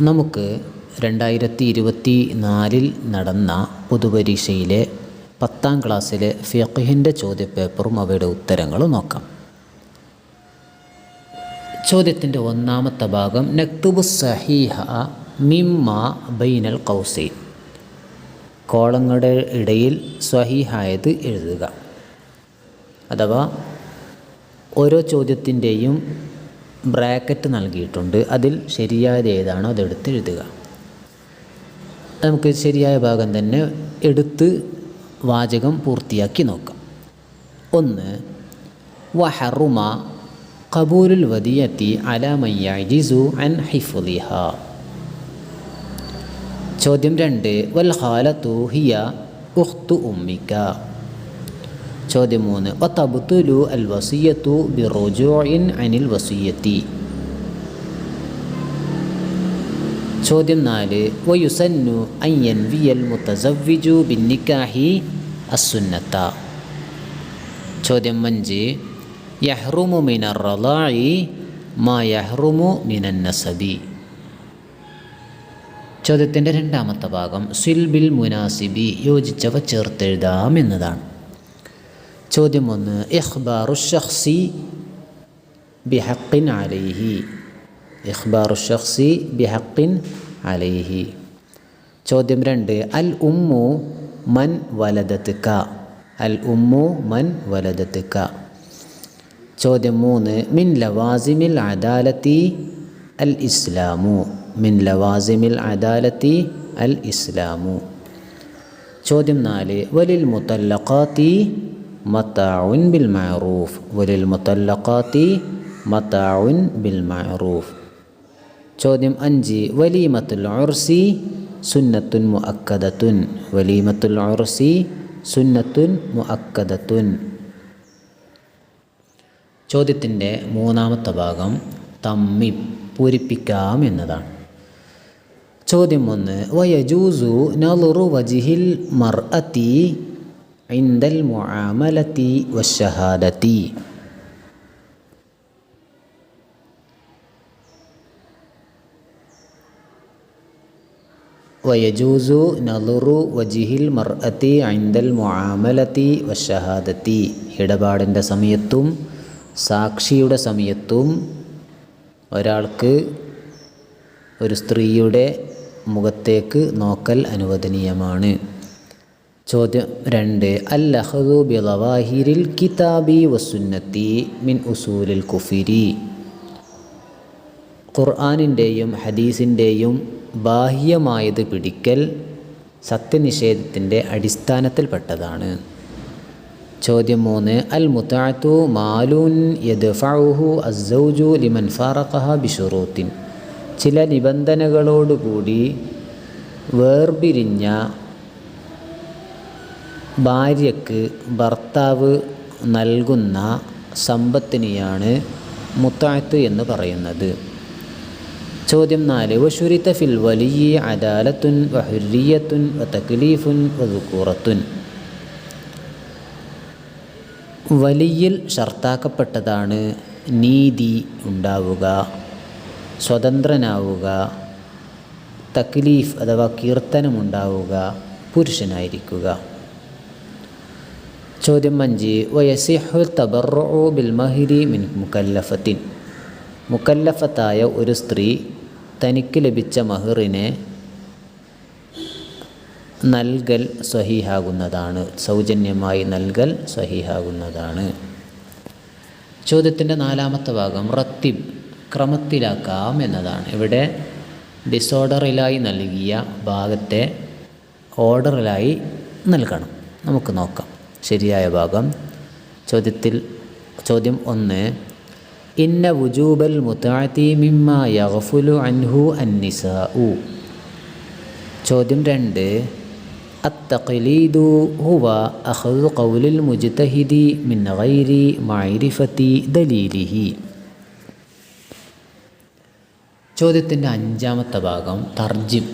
നമുക്ക് രണ്ടായിരത്തി ഇരുപത്തി നാലിൽ നടന്ന പൊതുപരീക്ഷയിലെ പത്താം ക്ലാസ്സിലെ ഫിഖിന്റെ ചോദ്യപേപ്പറും അവയുടെ ഉത്തരങ്ങളും നോക്കാം. ചോദ്യത്തിന്റെ ഒന്നാമത്തെ ഭാഗം നക്തുബു സഹീഹ മിമ്മ ബൈനൽ കൗസൈൻ കോളങ്ങളുടെ ഇടയിൽ സ്വഹീഹായത് എഴുതുക. അഥവാ ഓരോ ചോദ്യത്തിന്റെയും ബ്രാക്കറ്റ് നൽകിയിട്ടുണ്ട്. അതിൽ ശരിയായത് ഏതാണോ അതെടുത്ത് എഴുതുക. നമുക്ക് ശരിയായ ഭാഗം തന്നെ എടുത്ത് വാചകം പൂർത്തിയാക്കി നോക്കാം. ഒന്ന് വഹറുമ കബൂലുൽ വദിയത്തി അലാമയ്യജിസു അൻ ഹിഫുലിഹ ചോദ്യം രണ്ട് വൽ ഹിയ ഉഖ്തു ഉമ്മിക്ക. ചോദ്യം മൂന്ന് ഒത്തബുത്തുലു അൽ വസിയത്തു ബിറുജൂഇൻ അനിൽ വസിയത്തി? ചോദ്യം നാല് വയുസന്നു അയ്യൻ വി എൽ മുത്തസവ്വിജു ബിന്നിക്കാഹി അസുന്നത്ത ചോദ്യം അഞ്ച് യഹ്റുമു മിനർ റലായി മാ യഹ്റുമു മിനൻ നസബി? ചോദ്യത്തിന്റെ രണ്ടാമത്തെ ഭാഗം സിൽബിൽ മുനാസിബി യോജിച്ചവ ചേർത്തെഴുതാം എന്നതാണ്. ചോദ്യം ഒന്ന് ഇഖ്ബാറു ഷഖ്സി ബിഹക്കിൻ അലൈഹി ഇഖ്ബാറു ഷഖ്സി ബിഹക്കിൻ അലൈഹി ചോദ്യം രണ്ട് അൽ ഉമ്മു മൻ വലദത്തുക അൽ ഉമ്മു മൻ വലദത്തുക ചോദ്യം മൂന്ന് മിൻ ലവാസിമിൽ അദാലത്തി അൽ ഇസ്ലാമു മിൻ ലവാസിമിൽ അദാലത്തി അൽ ഇസ്ലാമു ചോദ്യം നാല് വലിൽ മുത്തല്ലഖാത്തി മത്താഉൻ ബിൽ മഅറൂഫ്. വലിൽ മുത്തല്ലഖാത്തി മത്താഉൻ ബിൽ മഅറൂഫ്. ചോദ്യം അഞ്ച്. വലീമത്തുൽ ഉർസി സുന്നത്തുൻ മുഅക്കദത്തുൻ. വലീമത്തുൽ ഉർസി സുന്നത്തുൻ മുഅക്കദത്തുൻ. ചോദ്യത്തിന്റെ മൂന്നാമത്തെ ഭാഗം തമ്മി പൂരിപ്പിക്കാം എന്നതാണ്. ചോദ്യം ഒന്ന്. വയജൂസു നളുറു വജിഹിൽ മർഅത്തി ഇന്ദൽ മുആമലത്തി വശഹാദത്തി ويجوز نظر വജിഹിൽ മർഅത്തി ഐന്ദൽ മുആമലത്തി വശഹാദത്തി ഇടപാടിന്റെ സമയത്തും സാക്ഷിയുടെ സമയത്തും ഒരാൾക്ക് ഒരു സ്ത്രീയുടെ മുഖത്തേക്ക് നോക്കൽ അനുവദനീയമാണ്. ചോദ്യം രണ്ട്. അൽ അഹദു കിതാബി വസുന്നത്തി മിൻ ഉസൂലിൽ കുഫിരി. ഖുർആാനിന്റെയും ഹദീസിന്റെയും ബാഹ്യമായത് പിടിക്കൽ സത്യനിഷേധത്തിന്റെ അടിസ്ഥാനത്തിൽപ്പെട്ടതാണ്. ചോദ്യം മൂന്ന്. അൽ മുത്താത്തു മാലൂൻ യദ്ഫഉഹു അസൗജു ലിമൻ ഫാറഖഹ ബിഷുറൂത്തിൻ. ചില നിബന്ധനകളോടുകൂടി വേർപിരിഞ്ഞ ഭാര്യക്ക് ഭർത്താവ് നൽകുന്ന സമ്പത്തിനെയാണ് മുത്താത്ത് എന്ന് പറയുന്നത്. ചോദ്യം നാല് വഷുരിത്ത ഫിൽ വലിയ അദാലത്തുൻ വഹുരിയത്തുൻ തക്ലീഫുൻ വദുക്കൂറത്തുൻ വലിയിൽ ഷർത്താക്കപ്പെട്ടതാണ് നീതി ഉണ്ടാവുക സ്വതന്ത്രനാവുക തക്ലീഫ് അഥവാ കീർത്തനമുണ്ടാവുക പുരുഷനായിരിക്കുക. ചോദ്യം അഞ്ച്. വയസിഹു തബറു ബിൽ മഹിരി മിൻ മുക്കല്ലഫത്തിൻ. മുക്കല്ലഫത്തായ ഒരു സ്ത്രീ തനിക്ക് ലഭിച്ച മഹിറിനെ നൽകൽ സ്വഹീഹാകുന്നതാണ്. സൗജന്യമായി നൽകൽ സ്വഹീഹാകുന്നതാണ്. ചോദ്യത്തിന്റെ നാലാമത്തെ ഭാഗം റത്തിബ് ക്രമത്തിലാക്കാം എന്നതാണ്. ഇവിടെ ഡിസോർഡറിലായി നൽകിയ ഭാഗത്തെ ഓർഡറിലായി നൽകണം. നമുക്ക് നോക്കാം. ശരിയായ ഭാഗം. ചോദ്യത്തിൽ ചോദ്യം ഒന്ന് ഇന്ന വുജൂബൽ മുത്താത്തി മിമ്മ യഗ്ഫുലു അൻഹു അന്നിസാഉ ചോദ്യം രണ്ട് അത്തഖലീദു ഹുവ أخذ ഖൗലിൽ മുജ്തഹിദി من غير معرفة ദലീലിഹി? ചോദ്യത്തിന്റെ അഞ്ചാമത്തെ ഭാഗം തർജിം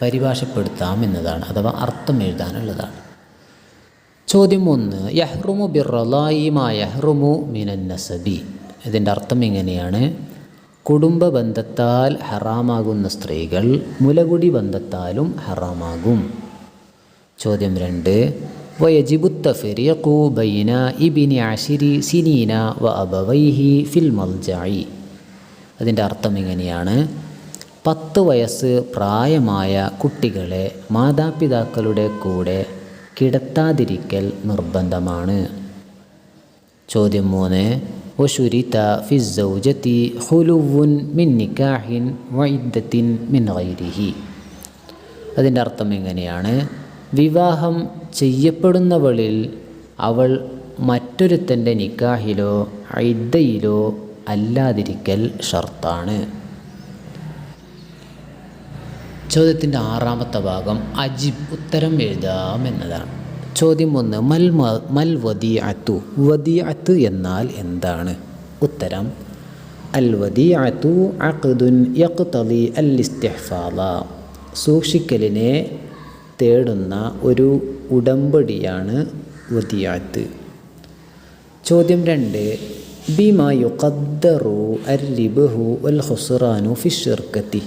പരിഭാഷപ്പെടുത്താം എന്നതാണ് അഥവാ അർത്ഥം എഴുതാനുള്ളതാണ്. ചോദ്യം ഒന്ന് യഹ്റുമു ബിറലായി മാ യഹ്റുമു മിനൻ നസബി. ഇതിന്റെ അർത്ഥം എങ്ങനെയാണ് കുടുംബ ബന്ധത്താൽ ഹറാമാകുന്ന സ്ത്രീകൾ മുലകുടി ബന്ധത്താലും ഹറാമാകും. ചോദ്യം രണ്ട് വയജിബുത്ത ഫെരിയഖു ബൈന ഇബിനി അഷിരി സിനീന വ അബവൈഹി ഫിൽ മൽജായി അതിന്റെ അർത്ഥം ഇങ്ങനെയാണ്. പത്ത് വയസ്സ് പ്രായമായ കുട്ടികളെ മാതാപിതാക്കളുടെ കൂടെ കിടത്താതിരിക്കൽ നിർബന്ധമാണ്. ചോദ്യം മൂന്ന് ഹുലുവുൻ മിൻ നിക്കാഹിൻ വൈദ്യത്തിൻ മിൻ ഗൈരിഹി. അതിന്റെ അർത്ഥം എങ്ങനെയാണ്? വിവാഹം ചെയ്യപ്പെടുന്നവളിൽ അവൾ മറ്റൊരുത്തന്റെ നിക്കാഹിലോ ഐദ്ദയിലോ അല്ലാതിരിക്കൽ ഷർത്താണ് ചോദ്യത്തിന്റെ ആറാമത്തെ ഭാഗം അജിബ് ഉത്തരം എഴുതാം എന്നതാണ്. ചോദ്യം ഒന്ന് മൽ മ- അത്തു വദിയത്തു അത്ത് എന്നാൽ എന്താണ്? ഉത്തരം അൽ വദിയത്തു അഖ്ദുൻ യഖ്തലി അൽ ഇസ്തിഹ്ഫാദ. സൂക്ഷിക്കലിനെ തേടുന്ന ഒരു ഉടമ്പടിയാണ് വദിയാത്ത് ചോദ്യം രണ്ട് ബിമ യുഖദ്ദറു അൽ ലിബഹു അൽ ഖുസ്റാനു ഫി ഷിർക്കത്തി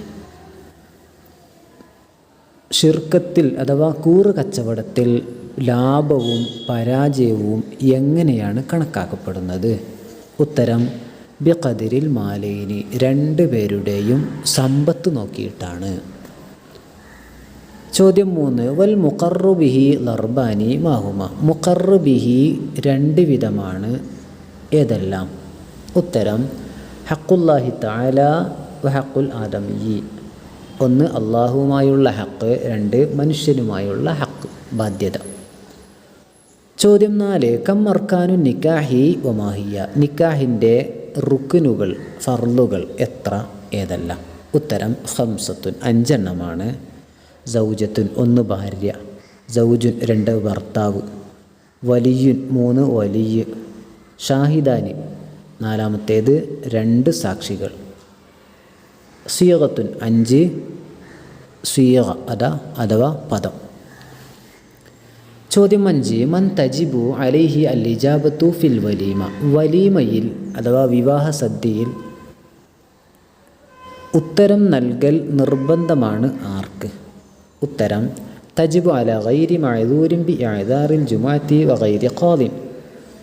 ഷിർക്കത്തിൽ അഥവാ കൂറ് കച്ചവടത്തിൽ ലാഭവും പരാജയവും എങ്ങനെയാണ് കണക്കാക്കപ്പെടുന്നത്? ഉത്തരം ബിഖദിരിൽ മാലയിനി രണ്ട് പേരുടെയും സമ്പത്ത് നോക്കിയിട്ടാണ്. ചോദ്യം മൂന്ന് വൽ മുഖർബിഹി ലർബാനി മാഹുമ. മുഖർബിഹി രണ്ട് വിധമാണ് ഏതെല്ലാം? ഉത്തരം ഹക്കുല്ലാഹി താല വ ഹക്കുൽ ആദമിയി. ഒന്ന് അള്ളാഹുവുമായുള്ള ഹക്ക് രണ്ട് മനുഷ്യനുമായുള്ള ഹക്ക് ബാധ്യത. ചോദ്യം നാല് കം അർക്കാനു നിക്കാഹി ഒമാഹിയ നിക്കാഹിന്റെ റുക്കിനുകൾ ഫർലുകൾ എത്ര? ഏതെല്ലാം? ഉത്തരം ഹംസത്തുൻ അഞ്ചെണ്ണമാണ്. സൗജത്തുൻ ഒന്ന് ഭാര്യ. സൗജുൻ രണ്ട് ഭർത്താവ്. വലിയുൻ മൂന്ന് വലിയ. ഷാഹിദാനി നാലാമത്തേത് രണ്ട് സാക്ഷികൾ. സീഗത്തുൻ അഞ്ച് സീറ അത അഥവാ പദം. ചോദ്യം അഞ്ച് മൻ തജിബു അലൈഹി അൽ ഇജാബത്തു ഫിൽ വലീമ. വലീമയിൽ അഥവാ വിവാഹ സദ്യയിൽ ഉത്തരം നൽകൽ നിർബന്ധമാണ് ആർക്ക്? ഉത്തരം തജിബു അല ഗൈരി മഴദൂരിൻ ബി അഴദാറിൽ ജുമാത്തി വകൈരി കോതിം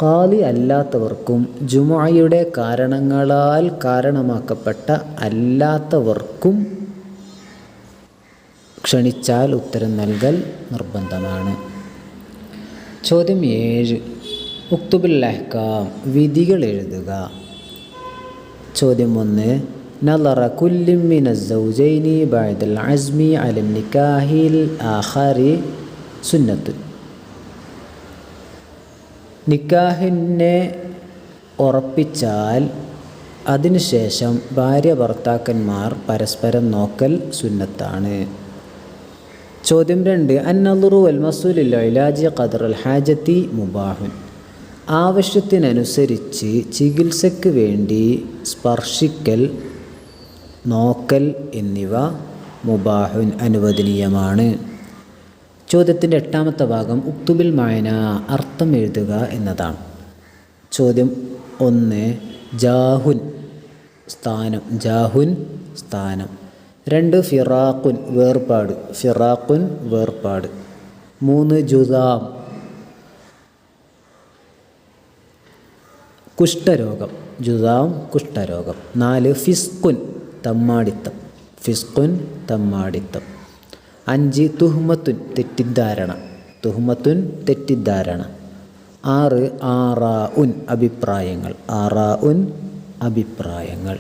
ഖാലി അല്ലാത്തവർക്കും ജുമായുടെ കാരണങ്ങളാൽ കാരണമാക്കപ്പെട്ട അല്ലാത്തവർക്കും ക്ഷണിച്ചാൽ ഉത്തരം നൽകൽ നിർബന്ധമാണ്. ചോദ്യം ഏഴ്. ഉക്തുബുൽ അഹ്കാം വിധികൾ എഴുതുക. ചോദ്യം ഒന്ന്. നലറ കുല്ലിമിനി ബൈദൽ അസ്മി അലം നിക്കാഹിൽ ആഹാരി സുന്നത്ത് നിക്കാഹിനെ ഉറപ്പിച്ചാൽ അതിനുശേഷം ഭാര്യ ഭർത്താക്കന്മാർ പരസ്പരം നോക്കൽ സുന്നത്താണ്. ചോദ്യം രണ്ട് അന്നലുറു വൽ മസൂലിൽ ഇലാജി ഖദർ അൽ ഹാജത്തി മുബാഹുൻ. ആവശ്യത്തിനനുസരിച്ച് ചികിത്സയ്ക്ക് വേണ്ടി സ്പർശിക്കൽ നോക്കൽ എന്നിവ മുബാഹുൻ അനുവദനീയമാണ്. ചോദ്യത്തിന്റെ എട്ടാമത്തെ ഭാഗം ഉക്തുബിൽ മായന അർത്ഥം എഴുതുക എന്നതാണ്. ചോദ്യം ഒന്ന് ജാഹുൻ സ്ഥാനം ജാഹുൻ സ്ഥാനം. രണ്ട് ഫിറാഖുൻ വേർപാട് ഫിറാഖുൻ വേർപാട്. മൂന്ന് ജുദാം കുഷ്ഠരോഗം ജുദാം കുഷ്ഠരോഗം. നാല് ഫിസ്കുൻ തമ്മാടിത്തം ഫിസ്കുൻ തമ്മാടിത്തം. അഞ്ച് തുഹ്മത്തുൻ തെറ്റിദ്ധാരണ. തുഹ്മത്തുൻ തെറ്റിദ്ധാരണ. ആറ് ആറാ ഉൻ അഭിപ്രായങ്ങൾ. ആറാ ഉൻ അഭിപ്രായങ്ങൾ.